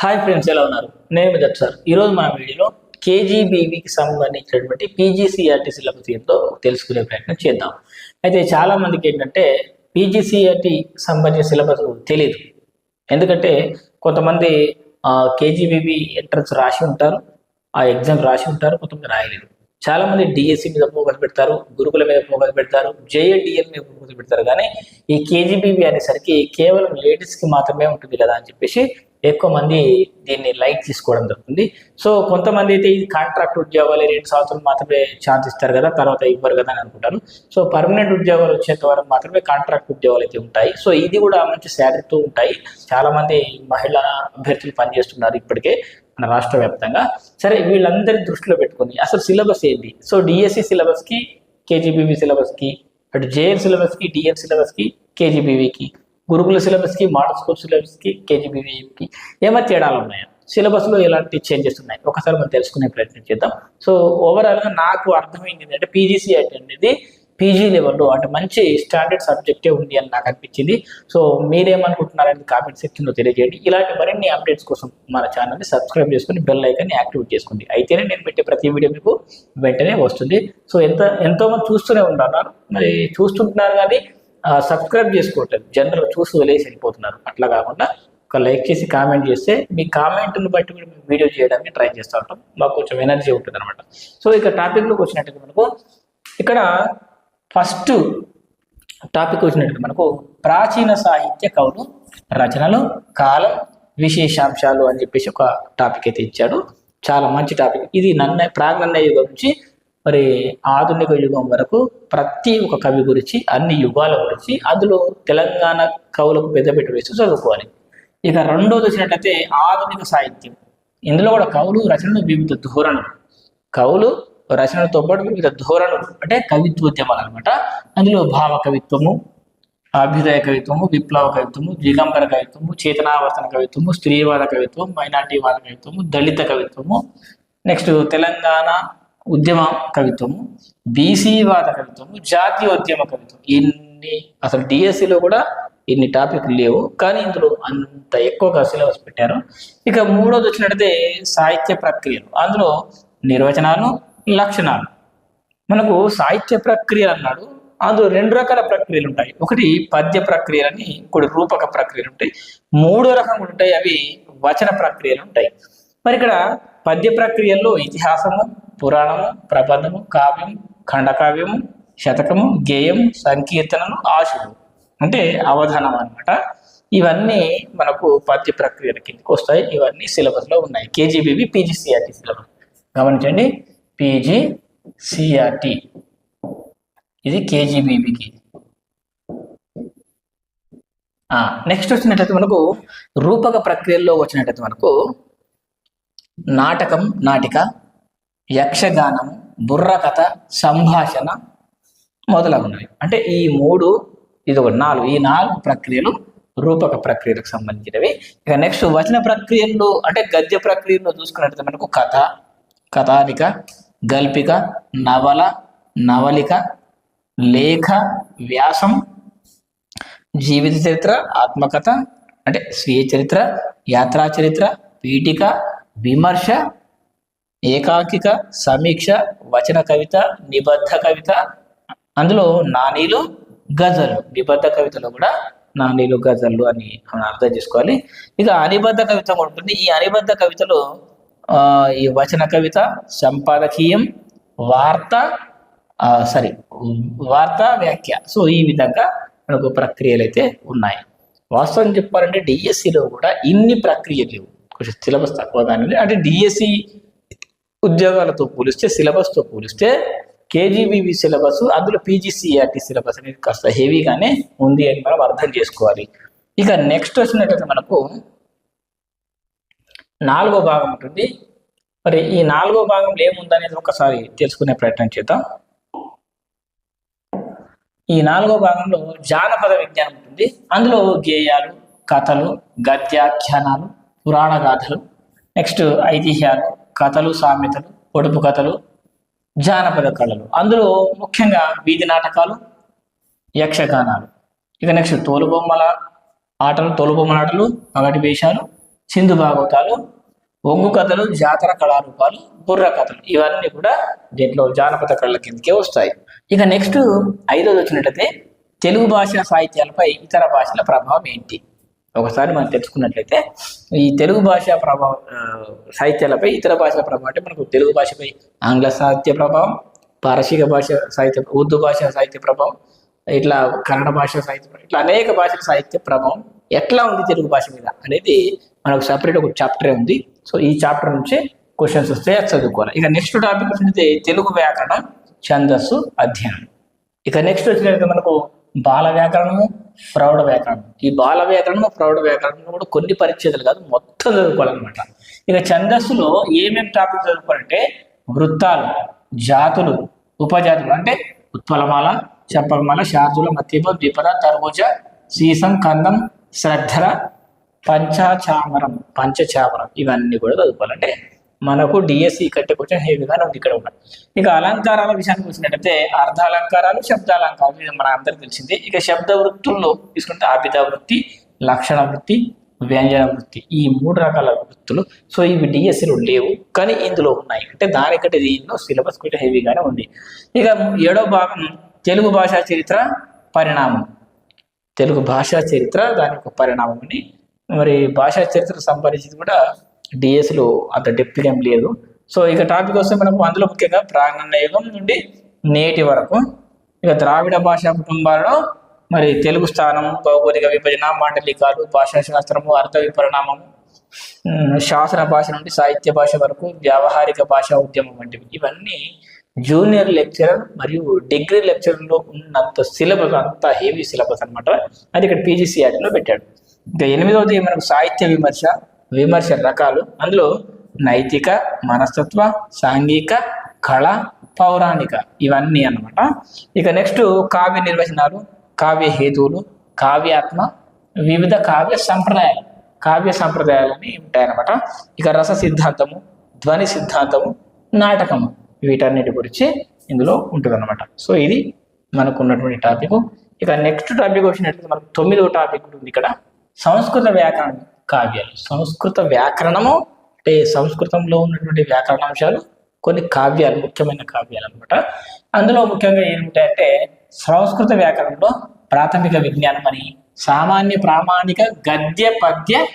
Hi friends ఎలా ఉన్నారు? నేను మీ దట్ సార్. ఈరోజు మన వీడియోలో కేజీబీవీకి సంబంధించినటువంటి పీజీసీఆర్టీ సిలబస్ ఏంటో తెలుసుకునే ప్రయత్నం చేద్దాం. అయితే చాలామందికి ఏంటంటే పీజీసీఆర్టీ సంబంధించిన సిలబస్ తెలియదు ఎందుకంటే కొంతమంది కేజీబీబీ ఎంట్రన్స్ రాసి ఉంటారు ఆ ఎగ్జామ్ రాసి ఉంటారు కొంతమంది రాయలేరు. చాలామంది డిఎస్సి మీద ఫోకస్ పెడతారు గురుకుల మీద ఫోకస్ పెడతారు జేఏడిఎల్ మీద ఫోకస్ పెడతారు. కానీ ఈ కేజీబీబీ అనేసరికి కేవలం లేడీస్కి మాత్రమే ఉంటుంది కదా అని చెప్పేసి ఎక్కువ మంది దీన్ని లైట్ తీసుకోవడం జరుగుతుంది. సో కొంతమంది అయితే ఇది కాంట్రాక్ట్ ఉద్యోగాలు రెండు సంవత్సరాలు మాత్రమే ఛాన్స్ ఇస్తారు కదా తర్వాత ఇవ్వరు కదా అని అనుకుంటారు. సో పర్మనెంట్ ఉద్యోగాలు వచ్చేంత వరకు మాత్రమే కాంట్రాక్ట్ ఉద్యోగాలు అయితే ఉంటాయి. సో ఇది కూడా మంచి శాలరీతో ఉంటాయి. చాలా మంది మహిళా అభ్యర్థులు పనిచేస్తున్నారు ఇప్పటికే మన రాష్ట్ర వ్యాప్తంగా. సరే వీళ్ళందరి దృష్టిలో పెట్టుకుని అసలు సిలబస్ ఏంటి? సో డిఎస్సి సిలబస్కి కేజీబీవీ సిలబస్కి అటు జేఎల్ సిలబస్కి డిఎన్ సిలబస్కి కేజీబీవీకి గురుకుల సిలబస్కి మోడల్ స్కూల్ సిలబస్కి కేజీబీవీఎంకి ఏమైనా తేడాలు ఉన్నాయా? సిలబస్లో ఎలాంటి చేంజెస్ ఉన్నాయి? ఒకసారి మనం తెలుసుకునే ప్రయత్నం చేద్దాం. సో ఓవరాల్గా నాకు అర్థమైంది ఏంటంటే పీజీసీ అనేది పీజీ లెవెల్లో అంటే మంచి స్టాండర్డ్ సబ్జెక్టే ఉంది అని నాకు అనిపించింది. సో మీరేమనుకుంటున్నారని కామెంట్ సెక్షన్లో తెలియజేయండి. ఇలాంటి మరిన్ని అప్డేట్స్ కోసం మన ఛానల్ని సబ్స్క్రైబ్ చేసుకుని బెల్ ఐకాన్ని యాక్టివేట్ చేసుకోండి. అయితేనే నేను పెట్టే ప్రతి వీడియో మీకు వెంటనే వస్తుంది. సో ఎంత ఎంతోమంది చూస్తూనే ఉన్నారు. మరి చూస్తుంటున్నారు కానీ సబ్స్క్రైబ్ చేసుకోవటం జనరల్ చూసి వదిలేసి వెళ్ళిపోతున్నారు. అట్లా కాకుండా ఒక లైక్ చేసి కామెంట్ చేస్తే మీ కామెంట్ని బట్టి కూడా మేము వీడియో చేయడానికి ట్రై చేస్తూ ఉంటాం. మాకు కొంచెం ఎనర్జీ ఉంటుంది అనమాట సో ఇక టాపిక్లోకి వచ్చినట్టుగా మనకు ఇక్కడ ఫస్ట్ టాపిక్ వచ్చినట్టు మనకు ప్రాచీన సాహిత్య కవులు రచనలు కాలం విశేషాంశాలు అని చెప్పేసి ఒక టాపిక్ అయితే ఇచ్చాడు. చాలా మంచి టాపిక్ ఇది నన్న ప్రాగ్నన్న యుగం నుంచి మరి ఆధునిక యుగం వరకు ప్రతి ఒక్క కవి గురించి అన్ని యుగాల గురించి అందులో తెలంగాణ కవులకు పెద్దపెట్టు వేసి చదువుకోవాలి. ఇక రెండోది వచ్చినట్లయితే ఆధునిక సాహిత్యం. ఇందులో కూడా కవులు రచనలు వివిధ ధోరణులు. కవులు రచనలతో పాటు వివిధ ధోరణులు అంటే కవిత్వోద్యమాలు అనమాట అందులో భావ కవిత్వము అభ్యుదయ కవిత్వము విప్లవ కవిత్వము దిగంబర కవిత్వము చేతనావర్తన కవిత్వము స్త్రీవాద కవిత్వం మైనార్టీవాద కవిత్వము దళిత కవిత్వము. నెక్స్ట్ తెలంగాణ ఉద్యమ కవిత్వము బీసీవాద కవిత్వము జాతీయోద్యమ కవిత్వం ఎన్ని అసలు డిఎస్సిలో కూడా ఇన్ని టాపిక్లు లేవు. కానీ ఇందులో అంత ఎక్కువగా సిలబస్ పెట్టారు. ఇక మూడోది వచ్చినట్టయితే సాహిత్య ప్రక్రియలు. అందులో నిర్వచనాలు లక్షణాలు. మనకు సాహిత్య ప్రక్రియ అన్నాడు. అందులో రెండు రకాల ప్రక్రియలు ఉంటాయి. ఒకటి పద్య ప్రక్రియలని ఇంకోటి రూపక ప్రక్రియలు ఉంటాయి. మూడో రకం ఉంటాయి. అవి వచన ప్రక్రియలు ఉంటాయి. మరి ఇక్కడ పద్య ప్రక్రియల్లో ఇతిహాసము పురాణము ప్రబంధము కావ్యం ఖండకావ్యము శతకము గేయం సంకీర్తనలు ఆశుడు అంటే అవధానం అనమాట ఇవన్నీ మనకు పద్య ప్రక్రియల కిందకి వస్తాయి. ఇవన్నీ సిలబస్లో ఉన్నాయి. KGBV PGCRT syllabus. గమనించండి. పీజీ సిఆర్టీ ఇది కేజీబీబీకి నెక్స్ట్ వచ్చినట్లయితే మనకు రూపక ప్రక్రియల్లో వచ్చినట్లయితే మనకు నాటకం నాటిక యక్షగానము బుర్రకథ సంభాషణ మొదలగున్నవి అంటే ఈ మూడు ఇది ఒక నాలుగు. ఈ నాలుగు ప్రక్రియలు రూపక ప్రక్రియలకు సంబంధించినవి. ఇక నెక్స్ట్ వచన ప్రక్రియల్లో అంటే గద్య ప్రక్రియల్లో చూసుకున్నట్లయితే మనకు కథ కథానిక గల్పిక నవల నవలిక లేఖ వ్యాసం జీవిత చరిత్ర ఆత్మకథ అంటే స్వీయ చరిత్ర యాత్రా చరిత్ర పీఠిక విమర్శ ఏకాంకిక సమీక్ష వచన కవిత నిబద్ధ కవిత అందులో నానీలు గజలు. నిబద్ధ కవితలో కూడా నానీలు గజళ్ళు అని మనం అర్థం చేసుకోవాలి. ఇక అనిబద్ధ కవిత కూడా ఉంటుంది. ఈ అనిబద్ధ కవితలో ఈ వచన కవిత సంపాదకీయం వార్త సారీ వార్త వ్యాఖ్య. సో ఈ విధంగా మనకు ప్రక్రియలు అయితే ఉన్నాయి. వాస్తవం చెప్పాలంటే డిఎస్సిలో కూడా ఇన్ని ప్రక్రియలు లేవు. కొంచెం సిలబస్ తక్కువ దాని అంటే డిఎస్సి ఉద్యోగాలతో పోలిస్తే సిలబస్తో పోలిస్తే కేజీబీవి సిలబస్ అందులో పీజీసీఆర్టీ సిలబస్ అనేది కాస్త హెవీగానే ఉంది అని మనం అర్థం చేసుకోవాలి. ఇక నెక్స్ట్ వచ్చినట్లయితే మనకు నాలుగో భాగం ఉంటుంది. మరి ఈ నాలుగో భాగంలో ఏముందనేది ఒకసారి తెలుసుకునే ప్రయత్నం చేద్దాం. ఈ నాలుగో భాగంలో జానపద విజ్ఞానం ఉంటుంది. అందులో గేయాలు కథలు గద్యాఖ్యానాలు పురాణ గాథలు నెక్స్ట్ ఐతిహ్యాలు కథలు సామెతలు పొడుపు కథలు జానపద కళలు. అందులో ముఖ్యంగా వీధి నాటకాలు యక్షగానాలు. ఇక నెక్స్ట్ తోలుబొమ్మల ఆటలు తోలుబొమ్మల ఆటలు పగటి వేషాలు సింధు భాగవతాలు ఒంగు కథలు జాతర కళారూపాలు బుర్ర కథలు. ఇవన్నీ కూడా దీంట్లో జానపద కళల కిందకే వస్తాయి. ఇక నెక్స్ట్ ఐదోది వచ్చినట్లయితే తెలుగు భాష సాహిత్యాలపై ఇతర భాషల ప్రభావం ఏంటి? ఒకసారి మనం తెలుసుకున్నట్లయితే ఈ తెలుగు భాష ప్రభావం సాహిత్యాలపై ఇతర భాషల ప్రభావం అంటే మనకు తెలుగు భాషపై ఆంగ్ల సాహిత్య ప్రభావం పారసీక భాష సాహిత్య ఉర్దూ భాష సాహిత్య ప్రభావం ఇట్లా కన్నడ భాష సాహిత్య ప్రభావం, ఇట్లా అనేక భాషల సాహిత్య ప్రభావం ఎట్లా ఉంది తెలుగు భాష మీద అనేది మనకు సపరేట్ ఒక చాప్టరే ఉంది. సో ఈ చాప్టర్ నుంచి క్వశ్చన్స్ వస్తే చదువుకోవాలి. ఇక నెక్స్ట్ టాపిక్ వచ్చినట్లయితే తెలుగు వ్యాకరణం ఛందస్సు అధ్యయనం. ఇక నెక్స్ట్ వచ్చినట్టు మనకు బాల వ్యాకరణము ప్రౌఢ వ్యాకరణం ఈ బాల వ్యాకరణము ప్రౌఢ వ్యాకరణం కూడా కొన్ని పరిచ్ఛేదాలు కాదు మొత్తం చదువుకోవాలన్నమాట. ఇక ఛందస్సులో ఏమేమి టాపిక్ చదువుకోవాలంటే వృత్తాలు జాతులు ఉపజాతులు అంటే ఉత్పలమాల చంపకమాల శాతుల మత్యమ ద్విపద తర్బుజ సీసం కందం శ్రద్ధర పంచాచామరం పంచచామరం ఇవన్నీ కూడా చదువుకోవాలంటే మనకు డిఎస్సి కంటే కొంచెం హెవీగానే ఉంది ఇక్కడ కూడా. ఇక అలంకారాల విషయానికి వచ్చినట్టయితే అర్ధాలంకారాలు శబ్దాలంకారాలు ఇది మన అందరికి తెలిసింది. ఇక శబ్ద వృత్తుల్లో తీసుకుంటే ఆపిత వృత్తి లక్షణ వృత్తి వ్యంజన వృత్తి ఈ మూడు రకాల వృత్తులు. సో ఇవి డిఎస్సిలో లేవు. కానీ ఇందులో ఉన్నాయి. అంటే దానికంటే దీనిలో సిలబస్ కొంచెం హెవీగానే ఉంది. ఇక ఏడో భాగం తెలుగు భాషా చరిత్ర పరిణామం. తెలుగు భాషా చరిత్ర దాని యొక్క పరిణామం అని. మరి భాషా చరిత్రకు సంబంధించింది కూడా డిఎస్లో అంత డెప్త్గా ఏం లేదు. సో ఇక టాపిక్ వస్తే మనకు అందులో ముఖ్యంగా ప్రాంగణ యుగం నుండి నేటి వరకు ఇక ద్రావిడ భాషా కుటుంబాలలో మరి తెలుగు స్థానం భౌగోళిక విభజన మాండలికాలు భాషా శాస్త్రము అర్థ విపరిణామము శాసన భాష నుండి సాహిత్య భాష వరకు వ్యావహారిక భాషా ఉద్యమం వంటివి. ఇవన్నీ జూనియర్ లెక్చరర్ మరియు డిగ్రీ లెక్చరర్లో ఉన్నంత సిలబస్ అంత హెవీ సిలబస్ అన్నమాట. అది ఇక్కడ పీజీసీఆర్లో పెట్టాడు. ఇంకా ఎనిమిదవది మనకు సాహిత్య విమర్శ. విమర్శ రకాలు. అందులో నైతిక మనస్తత్వ సాంఘిక కళ పౌరాణిక ఇవన్నీ అన్నమాట. ఇక నెక్స్ట్ కావ్య నిర్వచనాలు కావ్య హేతువులు కావ్యాత్మ వివిధ కావ్య సంప్రదాయాలు. కావ్య సంప్రదాయాలని ఉంటాయన్నమాట. ఇక రస సిద్ధాంతము ధ్వని సిద్ధాంతము నాటకము వీటన్నిటి గురించి ఇందులో ఉంటుందన్నమాట. సో ఇది మనకు ఉన్నటువంటి టాపిక్. ఇక నెక్స్ట్ టాపిక్ వచ్చినట్లయితే మనకు తొమ్మిదవ టాపిక్ ఉంటుంది ఇక్కడ. సంస్కృత వ్యాకరణం. కావ్యాలు. సంస్కృత వ్యాకరణము అంటే సంస్కృతంలో ఉన్నటువంటి వ్యాకరణాంశాలు కొన్ని కావ్యాలు ముఖ్యమైన కావ్యాలు అనమాట అందులో ముఖ్యంగా ఏమిటంటే సంస్కృత వ్యాకరణంలో ప్రాథమిక విజ్ఞానం అని సామాన్య ప్రామాణిక గద్య పద్య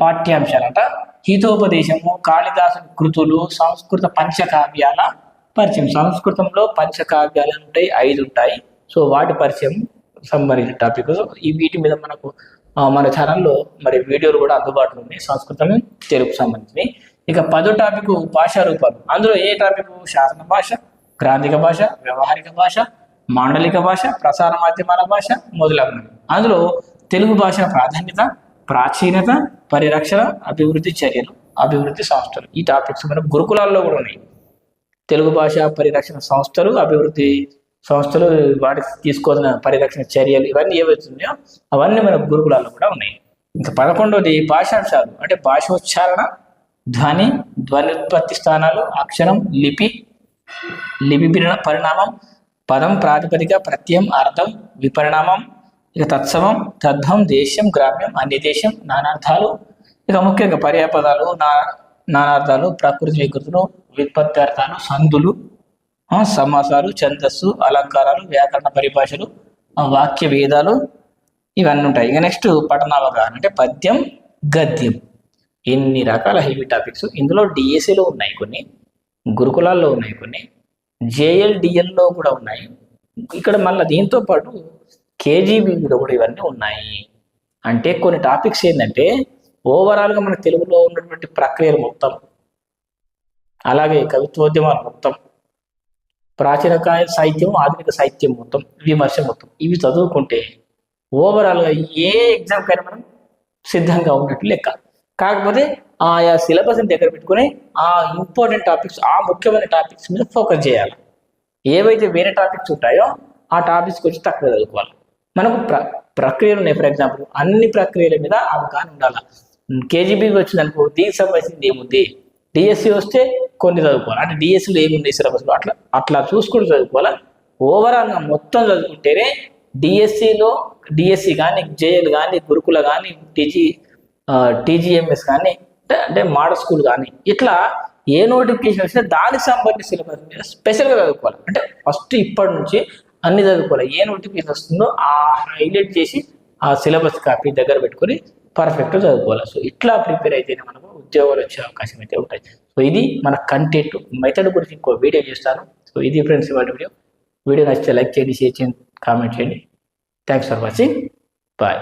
పాఠ్యాంశాలట హితోపదేశము కాళిదాసు కృతులు సంస్కృత పంచకావ్యాల పరిచయం. సంస్కృతంలో పంచకావ్యాలు ఉంటాయి ఐదు ఉంటాయి. సో వాటి పరిచయం సంబంధించిన టాపిక్. ఈ వీటి మీద మనకు మన ఛానల్లో మరి వీడియోలు కూడా అందుబాటులో ఉన్నాయి. సంస్కృతం తెలుగు సంబంధించినవి. ఇక పదో టాపిక్ భాషా రూపాలు. అందులో ఏ టాపిక్? శాసన భాష గ్రాంధిక భాష వ్యవహారిక భాష మాండలిక భాష ప్రసార మాధ్యమాల భాష మొదలగునవి. అందులో తెలుగు భాష ప్రాధాన్యత ప్రాచీనత పరిరక్షణ అభివృద్ధి చర్యలు అభివృద్ధి సంస్థలు. ఈ టాపిక్స్ మన గురుకులాల్లో కూడా ఉన్నాయి. తెలుగు భాష పరిరక్షణ సంస్థలు అభివృద్ధి సంస్థలు వాటికి తీసుకోవాల్సిన పరిరక్షణ చర్యలు ఇవన్నీ ఏవైతే ఉన్నాయో అవన్నీ మన గురుకులాల్లో కూడా ఉన్నాయి. ఇంకా పదకొండవది భాషాంశాలు అంటే భాషోచ్చారణ ధ్వని ధ్వనిత్పత్తి స్థానాలు అక్షరం లిపి లిపి పరిణామం పదం ప్రాతిపదిక ప్రత్యయం అర్థం విపరిణామం ఇక తత్సవం తద్భం దేశం గ్రామ్యం అన్యదేశం నానార్థాలు ఇక ముఖ్యంగా పర్యాపదాలు నా నానార్థాలు ప్రకృతి వికృతులు వ్యుత్పత్తి అర్థాలు సందులు సమాసాలు ఛందస్సు అలంకారాలు వ్యాకరణ పరిభాషలు వాక్య భేదాలు ఇవన్నీ ఉంటాయి. ఇక నెక్స్ట్ పఠనావగాహన అంటే పద్యం గద్యం. ఎన్ని రకాల హెవీ టాపిక్స్. ఇందులో డిఎస్సిలో ఉన్నాయి కొన్ని గురుకులాల్లో ఉన్నాయి కొన్ని జేఎల్డిఎల్లో కూడా ఉన్నాయి. ఇక్కడ మళ్ళీ దీంతో పాటు కేజీబీలో కూడా ఇవన్నీ ఉన్నాయి. అంటే కొన్ని టాపిక్స్ ఏంటంటే ఓవరాల్గా మన తెలుగులో ఉన్నటువంటి ప్రక్రియలు మొత్తం అలాగే కవిత్వోద్యమాలు మొత్తం ప్రాచీన సాహిత్యం ఆధునిక సాహిత్యం మొత్తం విమర్శ మొత్తం. ఇవి చదువుకుంటే ఓవరాల్గా ఏ ఎగ్జామ్ కైనా మనం సిద్ధంగా ఉన్నట్టు లెక్క. కాకపోతే ఆయా సిలబస్ని దగ్గర పెట్టుకుని ఆ ఇంపార్టెంట్ టాపిక్స్ ఆ ముఖ్యమైన టాపిక్స్ మీద ఫోకస్ చేయాలి. ఏవైతే వేరే టాపిక్స్ ఉంటాయో ఆ టాపిక్స్ గురించి తక్కువ చదువుకోవాలి. మనకు ప్ర ప్రక్రియలు ఉన్నాయి. ఫర్ ఎగ్జాంపుల్ అన్ని ప్రక్రియల మీద అవగాహన ఉండాలి. కేజీబీకి వచ్చిందనుకో దీనికి సంబంధించింది ఏముంది? డిఎస్సి వస్తే కొన్ని చదువుకోవాలి. అంటే డిఎస్సిలో ఏముంది సిలబస్లో అట్లా అట్లా చూసుకుంటూ చదువుకోవాలి? ఓవరాల్గా మొత్తం చదువుకుంటేనే డిఎస్సిలో డిఎస్సి కానీ జేఎల్ కానీ గురుకుల కానీ టీజీ టీజీఎంఎస్ కానీ అంటే అంటే మోడల్ స్కూల్ కానీ ఇట్లా ఏ నోటిఫికేషన్ వచ్చినా దానికి సంబంధించిన సిలబస్ మీద స్పెషల్గా చదువుకోవాలి. అంటే ఫస్ట్ ఇప్పటి నుంచి అన్ని చదువుకోవాలి. ఏ నోటిఫికేషన్ వస్తుందో ఆ హైలైట్ చేసి ఆ సిలబస్ కాపీ దగ్గర పెట్టుకొని పర్ఫెక్ట్గా చదువుకోవాలి. సో ఇట్లా ప్రిపేర్ అయితేనే మనకు ఉద్యోగాలు వచ్చే అవకాశం అయితే ఉంటాయి. సో ఇది మన కంటెంట్ మెథడ్ గురించి ఇంకో వీడియో చేస్తాను. సో ఇది ఫ్రెండ్స్ ఇవాళ వీడియో వీడియో నచ్చితే లైక్ చేయండి షేర్ చేయండి కామెంట్ చేయండి. Thanks for watching bye